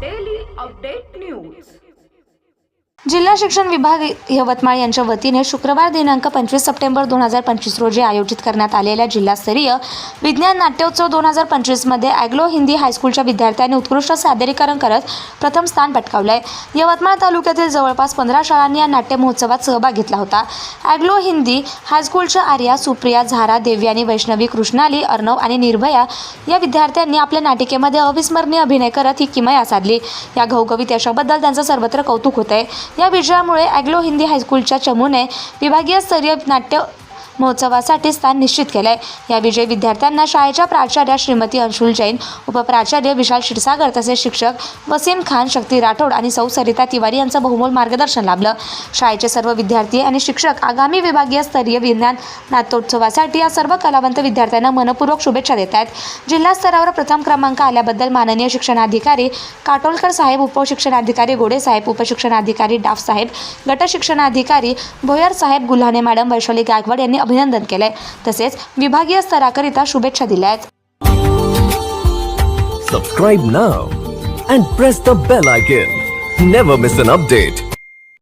daily update news. जिल्हा शिक्षण विभाग यवतमाळ यांच्या वतीने शुक्रवार दिनांक पंचवीस सप्टेंबर दोन हजार पंचवीस रोजी आयोजित करण्यात आलेल्या जिल्हास्तरीय विज्ञान नाट्योत्सव दोन हजार पंचवीसमध्ये ॲग्लो हिंदी हायस्कूलच्या विद्यार्थ्यांनी उत्कृष्ट सादरीकरण करत प्रथम स्थान पटकावलंय. यवतमाळ तालुक्यातील जवळपास पंधरा शाळांनी या नाट्य महोत्सवात सहभाग घेतला होता. ॲग्लो हिंदी हायस्कूलच्या आर्या सुप्रिया झारा देव्यानी वैष्णवी कृष्णाली अर्णव आणि निर्भया या विद्यार्थ्यांनी आपल्या नाटिकेमध्ये अविस्मरणीय अभिनय करत ही किमया साधली. या घवघवीत यशाबद्दल त्यांचं सर्वत्र कौतुक होत आहे या विजयामुळे ॲग्लो हिंदी हायस्कूलच्या चमूने विभागीय स्तरीय नाट्य महोत्सवासाठी स्थान निश्चित केलं आहे या विजयी विद्यार्थ्यांना शाळेच्या प्राचार्या श्रीमती अंशुल जैन उपप्राचार्य विशाल क्षीरसागर तसेच शिक्षक वसीम खान शक्ती राठोड आणि सौ सरिता तिवारी यांचं बहुमोल मार्गदर्शन लाभलं. शाळेचे सर्व विद्यार्थी आणि शिक्षक आगामी विभागीय स्तरीय विज्ञान नाट्योत्सवासाठी या सर्व कलावंत विद्यार्थ्यांना मनपूर्वक शुभेच्छा देत आहेत जिल्हा स्तरावर प्रथम क्रमांक आल्याबद्दल माननीय शिक्षणाधिकारी काटोलकर साहेब उपशिक्षणाधिकारी गोडे साहेब उपशिक्षणाधिकारी डाफ साहेब गट शिक्षणाधिकारी भोयर साहेब गुल्हाने मॅडम वैशाली गायकवाड यांनी अभिनंदन केले तसेच विभागीय स्तराकरिता शुभेच्छा दिल्या आहेत. Subscribe now and press the bell icon never miss an update